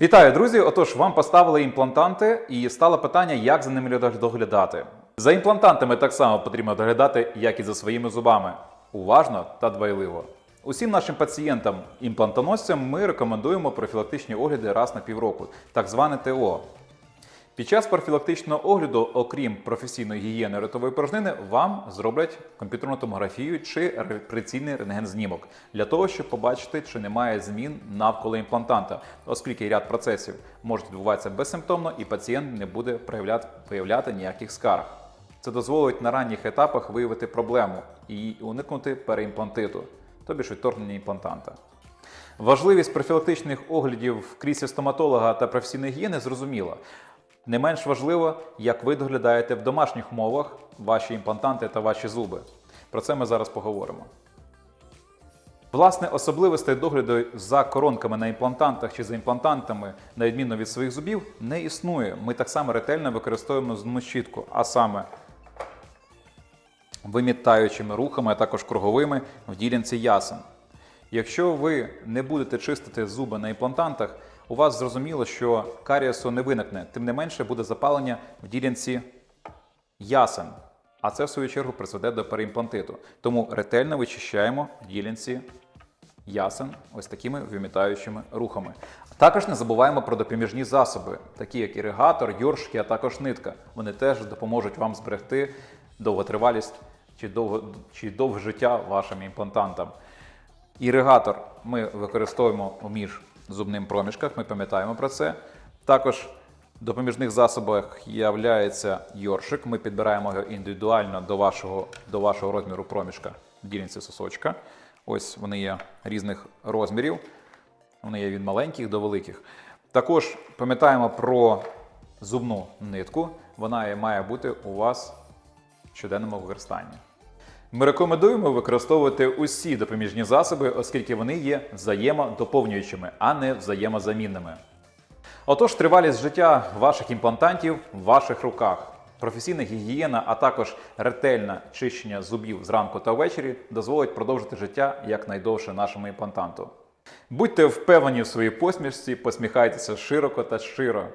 Вітаю, друзі! Отож, вам поставили імплантанти, і стало питання, як за ними доглядати. За імплантантами так само потрібно доглядати, як і за своїми зубами. Уважно та дбайливо. Усім нашим пацієнтам імплантоносцям ми рекомендуємо профілактичні огляди раз на півроку, так зване ТО. Під час профілактичного огляду, окрім професійної гігієни ротової порожнини, вам зроблять комп'ютерну томографію чи репреційний рентген-знімок для того, щоб побачити, чи немає змін навколо імплантанта, оскільки ряд процесів можуть відбуватися безсимптомно і пацієнт не буде виявляти ніяких скарг. Це дозволить на ранніх етапах виявити проблему і уникнути переімплантиту, тобі ж відторгнення імплантанта. Важливість профілактичних оглядів в кріслі стоматолога та професійної гігієни зрозуміла. Не менш важливо, як ви доглядаєте в домашніх умовах ваші імплантанти та ваші зуби. Про це ми зараз поговоримо. Власне, особливостей догляду за коронками на імплантантах чи за імплантантами, на відміну від своїх зубів, не існує. Ми так само ретельно використовуємо зубну щітку, а саме вимітаючими рухами, а також круговими в ділянці ясен. Якщо ви не будете чистити зуби на імплантантах, у вас зрозуміло, що карієсу не виникне, тим не менше буде запалення в ділянці ясен, а це в свою чергу призведе до переімплантиту. Тому ретельно вичищаємо ділянці ясен ось такими вимітаючими рухами. Також не забуваємо про допоміжні засоби, такі як іригатор, йоршки, а також нитка. Вони теж допоможуть вам зберегти довготривалість чи довго чи довге життя вашим імплантантам. Іригатор ми використовуємо у міжзубним проміжках, ми пам'ятаємо про це. Також в допоміжних засобах є йоршик. Ми підбираємо його індивідуально до вашого, до вашого розміру проміжка в ділянці сосочка. Ось вони є різних розмірів. Вони є від маленьких до великих. Також пам'ятаємо про зубну нитку. Вона має бути у вас в щоденному використанні. Ми рекомендуємо використовувати усі допоміжні засоби, оскільки вони є взаємодоповнюючими, а не взаємозамінними. Отож, тривалість життя ваших імплантантів в ваших руках. Професійна гігієна, а також ретельне чищення зубів зранку та ввечері дозволить продовжити життя якнайдовше нашому імплантанту. Будьте впевнені в своїй посмішці, посміхайтеся широко та щиро.